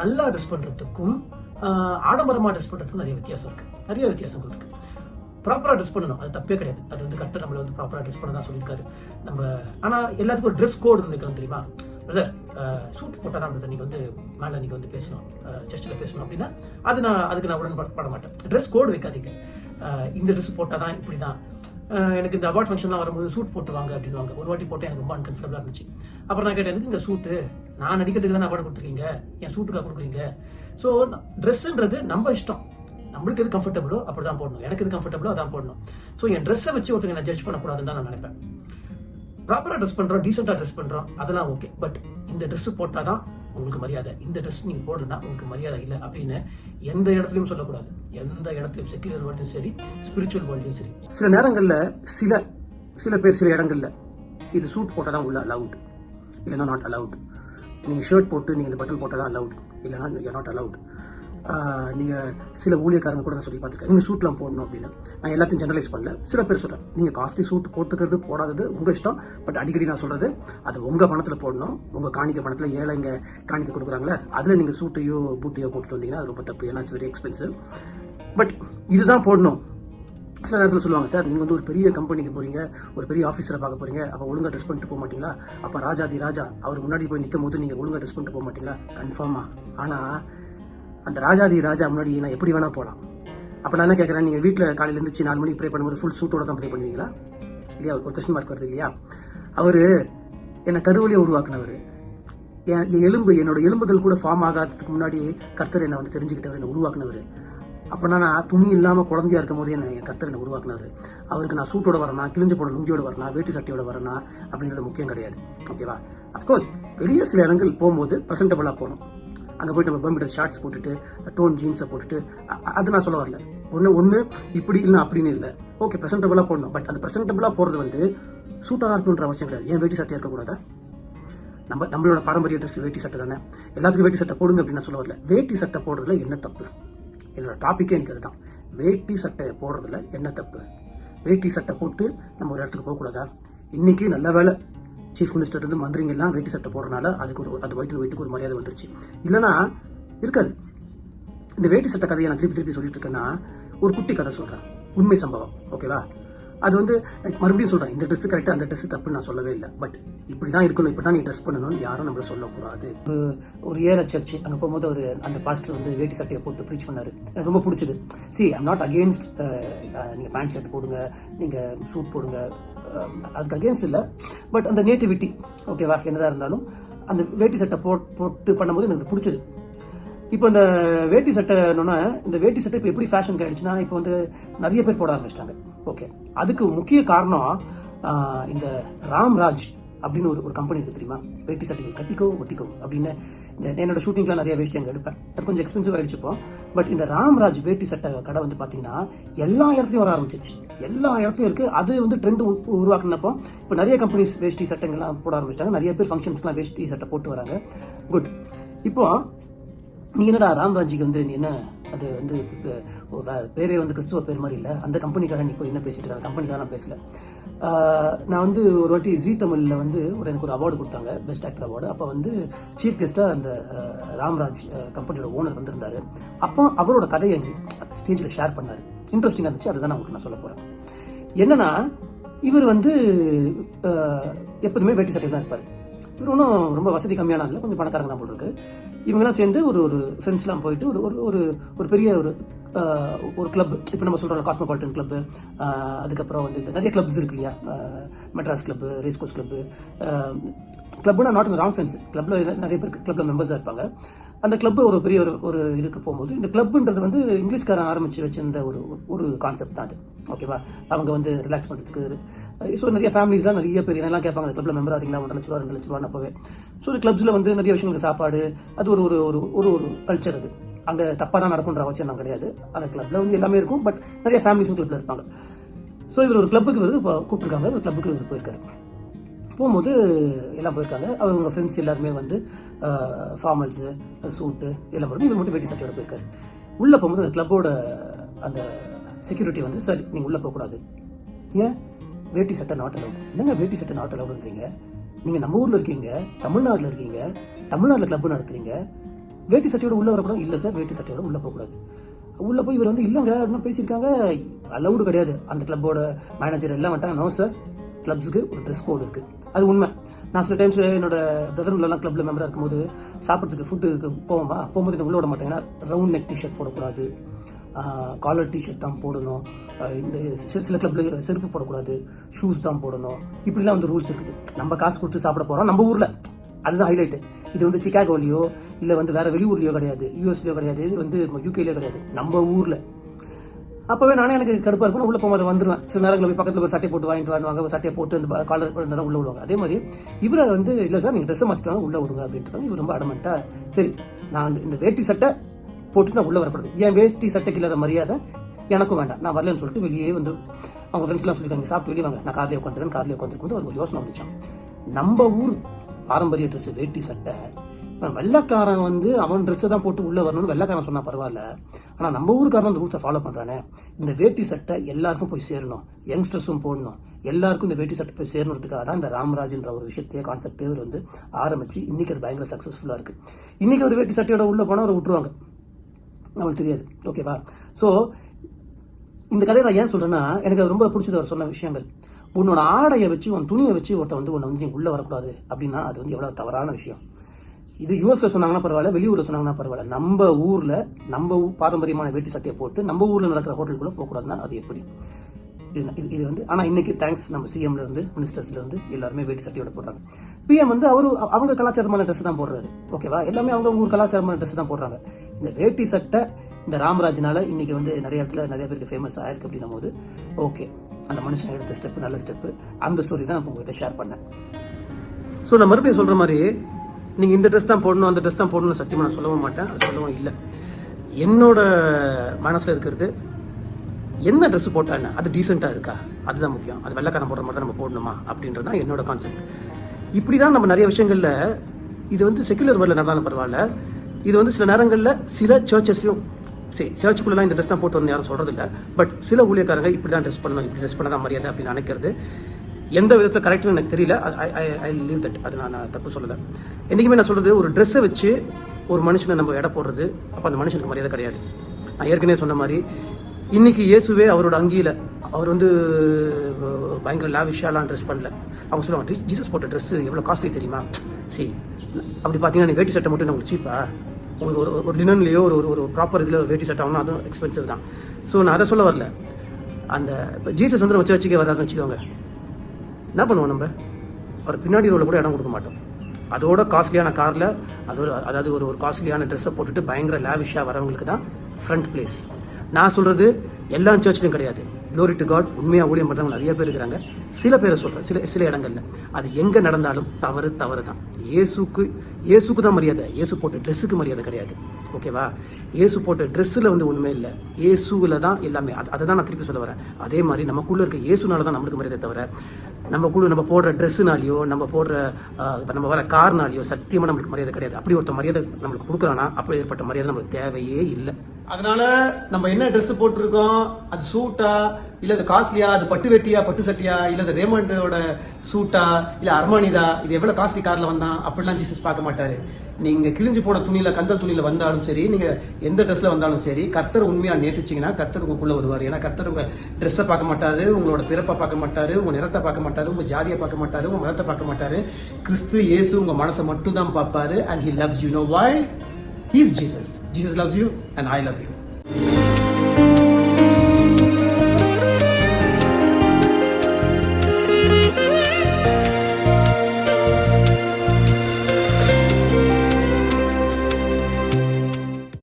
நல்லா ட்ரெஸ் பண்ணுறதுக்கும் ஆடம்பரமாக ட்ரெஸ் பண்ணுறதுக்கும் நிறைய வித்தியாசம் இருக்குது நிறைய வித்தியாசங்கள் இருக்குது ப்ராப்பராக ட்ரெஸ் பண்ணணும். அது தப்பே கிடையாது. அது வந்து கரெக்டாக நம்மளை வந்து ப்ராப்பராக ட்ரெஸ் பண்ண தான் சொல்லியிருக்காரு. நம்ம ஆனால் எல்லாத்துக்கும் ஒரு ட்ரெஸ் கோடு நினைக்கிறோம் தெரியுமா? பிரதர் சூட் போட்டால் தான் நீங்கள் வந்து மேலே நீங்கள் வந்து பேசணும். சர்ச்சில் பேசணும் அப்படின்னா அது நான் அதுக்கு நான் உடன்பட மாட்டேன். ட்ரெஸ் கோடு வைக்காதீங்க. இந்த ட்ரெஸ் போட்டால் தான் இப்படி தான் எனக்கு இந்த அவார்ட் ஃபங்க்ஷன்லாம் வரும்போது சூட் போட்டு வாங்க அப்படின்னுவாங்க. ஒரு வாட்டி போட்டு எனக்கு ரொம்ப அன்கம்ஃபர்டபுளாக இருந்துச்சு. அப்புறம் நான் கேட்டேன் எனக்கு இந்த சூட்டு நான் நடிக்கிறதுக்கு தானே அவார்டு கொடுத்துருக்கீங்க என் சூட்டுக்காக கொடுக்குறீங்க? ஸோ ட்ரெஸ்ஸுன்றது நம்ம இஷ்டம். நம்மளுக்கு எது கம்ஃபர்டபுளோ அப்படி தான் போடணும். எனக்கு எது கம்ஃபர்டபுளோ அதான் போடணும். ஸோ என் ட்ரெஸ்ஸை வச்சு ஒருத்தங்க நான் ஜட்ஜ் பண்ணக்கூடாதுன்னு தான் நான் நினைப்பேன். ப்ராப்பராக ட்ரெஸ் பண்ணுறோம் டீசெண்டாக ட்ரெஸ் பண்ணுறோம் அதெல்லாம் ஓகே பட் இந்த ட்ரெஸ்ஸு போட்டால் தான் உங்களுக்கு மரியாதை. இந்த ட்ரெஸ் நீங்கள் போடலன்னா உங்களுக்கு மரியாதை இல்லை அப்படின்னு எந்த இடத்துலையும் சொல்லக்கூடாது. எந்த இடத்துலையும் செக்யூலர் வேர்ல்டும் சரி ஸ்பிரிச்சுவல் வேர்ல்டும் சரி. சில நேரங்களில் சில சில பேர் சில இடங்களில் இது சூட் போட்டால் தான் உள்ள அலவுட் இல்லைன்னா நாட் அலவுட் நீங்கள் ஷர்ட் போட்டு நீங்கள் இந்த பட்டன் போட்டால் தான் அலவுட் இல்லைன்னா யூ நாட் அலவுட் நீங்கள் சில ஊழியக்காரங்க கூட நான் சொல்லி பார்த்துருக்கேன். நீங்கள் சூட்லாம் போடணும் அப்படின்னு. நான் எல்லாத்தையும் ஜெனரலைஸ் பண்ணல. சில பேர் சொல்கிறேன் நீங்கள் காஸ்ட்லி சூட் போட்டுக்கிறது போடாதது உங்கள் இஷ்டம். பட் அடிக்கடி நான் சொல்கிறது அது உங்கள் பணத்தில் போடணும். உங்கள் காணிக்க பணத்தில் ஏழைங்க காணிக்க கொடுக்குறாங்களே அதில் நீங்கள் சூட்டையோ பூட்டையோ போட்டுட்டு வந்தீங்கன்னா அது ரொம்ப தப்பு. ஏன்னா இட்ஸ் வெரி எக்ஸ்பென்சிவ் பட் இதுதான் போடணும். சில நேரத்தில் சொல்லுவாங்க சார் நீங்கள் வந்து ஒரு பெரிய கம்பெனிக்கு போகிறீங்க ஒரு பெரிய ஆஃபீஸரை பார்க்க போகிறீங்க அப்போ ஒழுங்காக ட்ரெஸ் பண்ணிட்டு போக மாட்டீங்களா? அப்போ ராஜாதி ராஜா அவர் முன்னாடி போய் நிற்கும் போது நீங்கள் ஒழுங்கா ட்ரெஸ் பண்ணிட்டு போக மாட்டீங்களா? கன்ஃபார்மாக ஆனால் அந்த ராஜாதி ராஜா முன்னாடி நான் எப்படி வேணால் போகலாம் அப்போ நான் என்ன கேட்குறேன் நீங்கள் வீட்டில் காலையில் இருந்துச்சு நாலு மணிக்கு ப்ரே பண்ணும்போது ஃபுல் சூட்டோட தான் ப்ரே பண்ணுவீங்களா? இல்லையா? ஒரு கொஸ்டின் மார்க் வருது இல்லையா? அவர் என்னை கருவழியை உருவாக்குனவர். என் என் எலும்பு என்னோட எலும்புகள் கூட ஃபார்ம் ஆகாததுக்கு முன்னாடி கர்த்தர் என்னை வந்து தெரிஞ்சுக்கிட்டவர் என்னை உருவாக்குனவர். அப்போனா நான் துணி இல்லாமல் குழந்தையா இருக்கும் போது என்ன என் கர்த்தர் என்னை உருவாக்குனாரு அவருக்கு நான் சூட்டோட வரனா கிழிஞ்ச போட லுங்கியோட வரனா வேட்டி சட்டையோட வரனா அப்படின்றது முக்கியம் கிடையாது. ஓகேவா அஃப்கோர்ஸ் வெளியே சில இடங்கள் போகும்போது ப்ரெசன்டபுளாக போகணும். அங்கே போயிட்டு நம்ம பம்பிட்ட ஷார்ட்ஸ் போட்டுட்டு டோன் ஜீன்ஸை போட்டுட்டு அது நான் சொல்ல வரல. ஒன்று ஒன்று இப்படி இல்லை அப்படின்னு இல்லை. ஓகே ப்ரெசென்டபுளாக போடணும். பட் அந்த ப்ரெசென்டபுளாக போகிறது வந்து சூட்டாக இருக்கணுன்ற அவசியம் கிடையாது. ஏன் வேட்டி சட்டையாக இருக்கக்கூடாதா? நம்ம நம்மளோட பாரம்பரிய ட்ரெஸ் வேட்டி சட்டை தானே. எல்லாத்துக்கும் வேட்டி சட்டை போடுங்க அப்படின்னு சொல்ல வரல. வேட்டி சட்டை போடுறதுல என்ன தப்பு? என்னோட டாப்பிக்கே எனக்கு அதுதான். வேட்டி சட்டை போடுறதுல என்ன தப்பு? வேட்டி சட்டை போட்டு நம்ம ஒரு இடத்துக்கு போகக்கூடாதா? இன்றைக்கி நல்ல வேலை சீஃப் மினிஸ்டர் இருந்து மந்திரிங்கெல்லாம் வேட்டி சட்டை போடுறதுனால அதுக்கு ஒரு அது வயிற்று வீட்டுக்கு ஒரு மரியாதை வந்துருச்சு. இல்லைன்னா இருக்காது. இந்த வேட்டி சட்டை கதையை நான் திருப்பி திருப்பி சொல்லிட்டு இருக்கேன்னா ஒரு குட்டி கதை சொல்கிறேன் உண்மை சம்பவம் ஓகேவா அது வந்து மறுபடியும் சொல்கிறேன் இந்த ட்ரெஸ் கரெக்டாக அந்த ட்ரெஸ் தப்புன்னு நான் சொல்லவே இல்லை. பட் இப்படி தான் இருக்கணும் இப்படி தான் நீ ட்ரெஸ் பண்ணணும்னு யாரும் நம்மளை சொல்லக்கூடாது. ஒரு ஒரு ஏற சர்ச் அங்கே போகும்போது ஒரு அந்த பாஸ்டர் வந்து வேட்டி சட்டையை போட்டு ப்ரீச் பண்ணார். எனக்கு ரொம்ப பிடிச்சது. சி ஐம் நாட் அகேன்ஸ்ட் நீங்கள் பேண்ட் ஷர்ட் போடுங்க நீங்கள் சூட் போடுங்க. அதுக்கு அகேன்ஸ்ட் இல்லை. பட் அந்த நேட்டிவிட்டி ஓகேவா என்னதாக இருந்தாலும் அந்த வேட்டி சட்டை போட் போட்டு பண்ணும்போது எனக்கு பிடிச்சது. இப்போ இந்த வேட்டி சட்டை என்னன்னா இந்த வேட்டி சட்டை இப்போ எப்படி ஃபேஷன் ஆயிடுச்சுன்னா இப்போ வந்து நிறைய பேர் போட ஆரம்பிச்சிட்டாங்க. ஓகே அதுக்கு முக்கிய காரணம் இந்த ராம்ராஜ் அப்படின்னு ஒரு ஒரு கம்பெனி இருக்குது தெரியுமா? வேட்டி சட்டைகள் கட்டிக்கோ ஒட்டிக்கோ அப்படின்னு என்னோட ஷூட்டிங்லாம் நிறைய வேஷ்டி அங்கே எடுப்பேன். அது கொஞ்சம் எக்ஸ்பென்சிவ் ஆயிடுச்சு இப்போ. பட் இந்த ராம்ராஜ் வேட்டி சட்டை கடை வந்து பார்த்தீங்கன்னா எல்லா இடத்துலையும் வர ஆரம்பிச்சிருச்சு. எல்லா இடத்துலையும் இருக்கு. அது வந்து ட்ரெண்ட் உருவாக்குனப்போ இப்போ நிறைய கம்பெனிஸ் வேஷ்டி சட்டங்கள்லாம் போட ஆரம்பிச்சிட்டாங்க. நிறைய பேர் ஃபங்க்ஷன்ஸ்லாம் வேஷ்டி சட்டை போட்டு வராங்க. குட் இப்போ நீ என்னடா ராம்ராஜிக்கு வந்து நீ என்ன அது வந்து பேரே வந்து கிறிஸ்துவ பேர் மாதிரி இல்லை? அந்த கம்பெனிக்காக நீ போய் என்ன பேசிட்டு இருக்க? கம்பெனிக்காக நான் பேசல. நான் வந்து ஒரு வாட்டி ஜீ தமிழில் வந்து ஒரு எனக்கு ஒரு அவார்டு கொடுத்தாங்க பெஸ்ட் ஆக்டர் அவார்டு அப்போ வந்து சீஃப் கெஸ்ட்டாக அந்த ராம்ராஜ் கம்பெனியோட ஓனர் வந்திருந்தார். அப்போ அவரோட கதையை ஸ்டேஜில் ஷேர் பண்ணார். இன்ட்ரெஸ்டிங்காக இருந்துச்சு. அதுதான் நான் உங்களுக்கு நான் சொல்ல போகிறேன் என்னன்னா இவர் வந்து எப்போதுமே வேட்டி சட்டை தான் இருப்பார். இவர் ஒன்றும் ரொம்ப வசதி கம்மியான இல்லை கொஞ்சம் பணக்காரங்க தான் போல் இருக்கு இவங்கெல்லாம் சேர்ந்து ஒரு ஒரு ஃப்ரெண்ட்ஸ்லாம் போயிட்டு ஒரு ஒரு ஒரு ஒரு பெரிய ஒரு ஒரு கிளப் இப்போ நம்ம சொல்கிறோம் காஸ்மோபாலிட்டன் கிளப்பு அதுக்கப்புறம் வந்து நிறைய கிளப்ஸ் இருக்கு இல்லையா? Madras club race course club கிளப்னா not in wrong sense கிளப்ல நிறைய பேர் கிளப்ல மெம்பர்ஸாக இருப்பாங்க. அந்த கிளப் ஒரு பெரிய ஒரு ஒரு இதுக்கு போகும்போது இந்த கிளப்ன்றது வந்து இங்கிலீஷ்காரன் ஆரம்பிச்சு வச்சிருந்த ஒரு ஒரு கான்செப்ட் தான் அது. ஓகேவா அவங்க வந்து ரிலாக்ஸ் பண்ணுறதுக்கு ஸோ நிறைய ஃபேமிலிஸ் தான் நிறைய பேர் என்னெல்லாம் கேட்பாங்க அந்த கிளப்ல மெம்பர் ஆகிறீங்களா? ஒன்றரை லட்ச ரூபா ரெண்டு லட்ச அப்பவே ஸோ இந்த கிளப்ஸில் வந்து நிறைய விஷயங்களுக்கு சாப்பாடு அது ஒரு ஒரு ஒரு ஒரு ஒரு கல்ச்சர் அது. அங்கே தப்பாக தான் நடக்குன்ற அவசியம் நான் கிடையாது. அந்த கிளப்ல வந்து எல்லாமே இருக்கும் பட் நிறைய ஃபேமிலிஸும் கிளப்ல இருப்பாங்க. ஸோ இவர் ஒரு கிளப்புக்கு வந்து கூப்பிட்டுருக்காங்க ஒரு கிளப்புக்கு இவர் போயிருக்காரு. போகும்போது எல்லாம் போயிருக்காங்க. அவங்க ஃப்ரெண்ட்ஸ் எல்லாருமே வந்து ஃபார்மல்ஸு சூட்டு எல்லாம் போட்டு இவர் மட்டும் வேட்டி சட்டையோட போயிருக்காரு. உள்ளே போகும்போது அந்த கிளப்போட அந்த செக்யூரிட்டி வந்து சரி நீங்கள் உள்ளே போகக்கூடாது ஏன்? வேட்டி சட்டை நாட் அலவுட் என்னங்க வேட்டி சட்டை நாட் அலவுடுன்றீங்க நீங்கள் நம்ம ஊரில் இருக்கீங்க தமிழ்நாட்டில் இருக்கீங்க தமிழ்நாட்டில் கிளப் நடத்துறீங்க. வேட்டி சட்டையோட உள்ளே வரக்கூடாது. இல்லை சார் வேட்டி சட்டையோட உள்ளே போகக்கூடாது உள்ள போய் இவர் வந்து இல்லைங்க என்ன பேசியிருக்காங்க. அலவுடு கிடையாது. அந்த கிளப்போட மேனேஜர் எல்லாம் வந்துட்டாங்க. நோ சார் கிளப்ஸுக்கு ஒரு ட்ரெஸ் கோடு இருக்குது அது உண்மை. நான் சில டைம்ஸ் என்னோட பிரதர்லாம் கிளப்ல மெம்பராக இருக்கும்போது சாப்பிட்றதுக்கு ஃபுட்டுக்கு போவோமா? போகும்போது என்ன உள்ள விட மாட்டேன். ஏன்னா ரவுண்ட் நெக் டிஷர்ட் போடக்கூடாது. காலர் டிஷர்ட் தான் போடணும். இந்த சில- சில கிளப்ல செருப்பு போடக்கூடாது. ஷூஸ் தான் போடணும். இப்படிலாம் வந்து ரூல்ஸ் இருக்குது. நம்ம காசு கொடுத்து சாப்பிட போகிறோம் நம்ம ஊரில். அதுதான் ஹைலைட்டு இது வந்து சிக்காகோலையோ இல்லை வந்து வேற வெளியூர்லையோ கிடையாது. யூஎஸ்லையோ கிடையாது. இது வந்து யூகேலையோ கிடையாது. நம்ம ஊரில். அப்பவே நானே எனக்கு கடுப்பா இருக்கும். உள்ள போகும்போது வந்துருவேன். சில நேரங்களில் போய் பக்கத்துல ஒரு சட்டை போட்டு வாங்கிட்டு வாங்குவாங்க சட்டை போட்டு அந்த காலர் இருந்தாலும் உள்ள விடுவாங்க. அதே மாதிரி இவரை வந்து இல்ல சார் நீங்க ட்ரெஸ் மாத்திக்கலாம் உள்ள விடுங்க அப்படின்ட்டு இவர் ரொம்ப அடமெண்டா சரி நான் வந்து இந்த வேட்டி சட்டை போட்டு நான் உள்ள வரப்படுது. என் வேஷ்டி சட்டைக்கு இல்லாத மரியாதை எனக்கும் வேண்டாம். நான் வரலன்னு சொல்லிட்டு வெளியே வந்து அவங்க ஃப்ரெண்ட்ஸ்லாம் எல்லாம் சாப்பிட்டு வெளியே வாங்க. நான் கார்லேயே உட்காந்துருக்கேன் கார்லயே உட்காந்துருக்கும் ஒரு யோசனை வந்துச்சான் நம்ம ஊர் பாரம்பரிய ட்ரெஸ் வேட்டி சட்டை வெள்ளைக்காரன் வந்து அவன் ட்ரெஸ்ஸை தான் போட்டு உள்ள வரணும்னு வெள்ளைக்காரன் சொன்னா பரவாயில்ல. ஆனா நம்ம ஊருக்காரன் அந்த ரூல்ஸை ஃபாலோ பண்றானே. இந்த வேட்டி சட்டை எல்லாருக்கும் போய் சேரணும். யங்ஸ்டர்ஸும் போடணும். எல்லாருக்கும் இந்த வேட்டி சட்டை போய் சேரணுன்றதுக்காக தான் இந்த ராமராஜ்ன்ற ஒரு விஷயத்தையே கான்செப்டே பேர் வந்து ஆரம்பிச்சு இன்னைக்கு அது பயங்கர சக்சஸ்ஃபுல்லா இருக்கு. இன்னைக்கு ஒரு வேட்டி சட்டையோட உள்ள போனா அவரை விட்டுருவாங்க. அவங்களுக்கு தெரியாது. ஓகேவா சோ இந்த கதையை நான் ஏன் சொல்றேன்னா எனக்கு அது ரொம்ப பிடிச்சது அவர் சொன்ன விஷயங்கள். உன்னோட ஆடையை வச்சு உன் துணியை வச்சு ஒருத்தன் வந்து உன்னை வந்து நீ உள்ள வரக்கூடாது அப்படின்னா அது வந்து எவ்வளவு தவறான விஷயம். இது யூஎஸ்ல சொன்னாங்கன்னா பரவாயில்ல வெளியூர்ல சொன்னாங்கன்னா பரவாயில்ல. நம்ம ஊர்ல நம்ம பாரம்பரியமான வேட்டி சட்டையை போட்டு நம்ம ஊர்ல நடக்கிற ஹோட்டலுக்குள்ள போகக்கூடாதுன்னா அது எப்படி? இது இது- இது வந்து ஆனா இன்னைக்கு தேங்க்ஸ் நம்ம சிஎம்ல இருந்து மினிஸ்டர்ஸ்ல இருந்து எல்லாருமே வேட்டி சட்டையோட போடுறாங்க. பிஎம் வந்து அவரு அவங்க கலாச்சாரமான ட்ரெஸ் தான் போடுறாரு. ஓகேவா எல்லாமே அவங்க ஊர் கலாச்சாரமான ட்ரெஸ் தான் போடுறாங்க. இந்த வேட்டி சட்டை இந்த ராமராஜனால இன்னைக்கு வந்து நிறைய இடத்துல நிறைய பேருக்கு ஃபேமஸ் ஆயிருக்கு அப்படின்னும் போது ஓகே அந்த மனுஷன் எடுத்த ஸ்டெப் நல்ல ஸ்டெப் அந்த ஸ்டோரி தான் நான் உங்ககிட்ட ஷேர் பண்ணேன். ஸோ நான் மறுபடியும் சொல்ற மாதிரி நீங்கள் இந்த ட்ரெஸ் தான் போடணும் அந்த ட்ரெஸ் தான் போடணும்னு சத்தியமாக நான் சொல்லவும் மாட்டேன். அது சொல்லவும் இல்லை. என்னோட மனசில் இருக்கிறது என்ன ட்ரெஸ் போட்டால் என்ன அது டீசெண்டாக இருக்கா? அதுதான் முக்கியம். அது வெள்ளைக்காரன் போடுற மாதிரி தான் நம்ம போடணுமா? அப்படின்றது தான் என்னோட கான்செப்ட் இப்படிதான் நம்ம நிறைய விஷயங்களில் இது வந்து செக்குலர் வேர்ல்ட்ல நடந்தாலும் பரவாயில்ல. இது வந்து சில நேரங்களில் சில சர்ச்சஸ்லையும் சரி சர்ச்சுக்குள்ளலாம் இந்த ட்ரெஸ் தான் போட்டு வந்து யாரும் சொல்கிறது இல்லை பட் சில ஊழியக்காரங்க இப்படி தான் ட்ரெஸ் பண்ணணும் இப்படி ட்ரெஸ் பண்ண தான் மரியாதை அப்படின்னு நினைக்கிறது. எந்த விதத்தில் கரெக்ட்னு எனக்கு தெரியல. ஐ லீவ் தட் அது நான் தப்பு சொல்லலை. என்றைக்குமே நான் சொல்கிறது ஒரு ட்ரெஸ்ஸை வச்சு ஒரு மனுஷனை நம்ம எடை போடுறது அப்போ அந்த மனுஷனுக்கு மரியாதை கிடையாது. நான் ஏற்கனவே சொன்ன மாதிரி இன்னைக்கு இயேசுவே அவரோட அங்கியில் அவர் வந்து பயங்கர லாவிஷாலாம் ட்ரெஸ் பண்ணல. அவங்க சொல்லுவாங்க ஜீசஸ் போட்ட ட்ரெஸ் எவ்வளோ காஸ்ட்லி தெரியுமா? சரி அப்படி பார்த்தீங்கன்னா வேட்டி சட்டை மட்டும் உங்களுக்கு சீப்பா உங்களுக்கு ஒரு ஒரு லினன்லேயோ ஒரு ஒரு- ஒரு ப்ராப்பர் இதில் வேட்டி சட்டை ஆகணும் அதுவும் எக்ஸ்பென்சிவ் தான். ஸோ நான் அதை சொல்ல வரல. அந்த இப்போ ஜீசஸ் வந்து வச்சு வச்சுக்க வராதுன்னு வச்சுக்கோங்க. என்ன பண்ணுவோம் நம்ம? அவர் பின்னாடி ரோல கூட இடம் கொடுக்க மாட்டோம். அதோட காஸ்ட்லியான காரில் அதோட அதாவது ஒரு ஒரு காஸ்ட்லியான ட்ரெஸ்ஸை போட்டுட்டு பயங்கர லேவிஷாக வரவங்களுக்கு தான் ஃப்ரண்ட் பிளேஸ் நான் சொல்கிறது எல்லா சர்ச்லையும் கிடையாது. க்ளோரி டு காட் உண்மையாக ஊழியம் பண்ணுறவங்க நிறைய பேர் இருக்கிறாங்க. சில பேரை சொல்கிறேன் சில சில இடங்களில். அது எங்கே நடந்தாலும் தவறு தவறு தான் இயேசுக்கு இயேசுக்கு தான் மரியாதை. இயேசு போட்ட ட்ரெஸ்ஸுக்கு மரியாதை கிடையாது. ஓகேவா இயேசு போட்ட ட்ரெஸ்ஸில் வந்து ஒன்றுமே இல்லை. ஏசுவில் தான் எல்லாமே. அது அதை தான் நான் திருப்பி சொல்ல வரேன். அதே மாதிரி நமக்குள்ளே இருக்க இயேசுனால தான் நம்மளுக்கு மரியாதை தவிர நம்ம கூட நம்ம போடுற ட்ரெஸ்ஸுனாலையோ நம்ம போடுற நம்ம வர கார்னாலையோ சத்தியமாக நம்மளுக்கு மரியாதை கிடையாது. அப்படி ஒருத்த மரியாதை நம்மளுக்கு கொடுக்குறானா அப்படி ஏற்பட்ட மரியாதை நம்மளுக்கு தேவையே இல்லை. அதனால நம்ம என்ன ட்ரெஸ் போட்டிருக்கோம்? அது சூட்டா இல்ல அது காஸ்ட்லியா அது பட்டு வெட்டியா பட்டு சட்டியா? இல்ல அது ரேமண்டோட சூட்டா இல்ல அர்மானிதா? இது எவ்வளவு காஸ்ட்லி கார்ல வந்தான்? அப்படிலாம் ஜீசஸ் பார்க்க மாட்டாரு. நீங்க கிழிஞ்சு போன துணியில கந்தல் துணியில வந்தாலும் சரி நீங்க எந்த ட்ரெஸ்ல வந்தாலும் சரி கர்த்தர் உண்மையா நேசிச்சீங்கன்னா கர்த்தர் உங்களுக்குள்ள வருவார். ஏன்னா கர்த்தர் உங்க ட்ரெஸ்ஸை பார்க்க மாட்டாரு உங்களோட பிறப்பை பார்க்க மாட்டாரு உங்க நிறத்தை பார்க்க மாட்டாரு உங்க ஜாதியை பார்க்க மாட்டாரு உங்க மதத்தை பார்க்க மாட்டாரு. கிறிஸ்து இயேசு உங்க மனசை மட்டும் தான் பார்ப்பாரு and he loves you no why He's Jesus. Jesus loves you and I love you.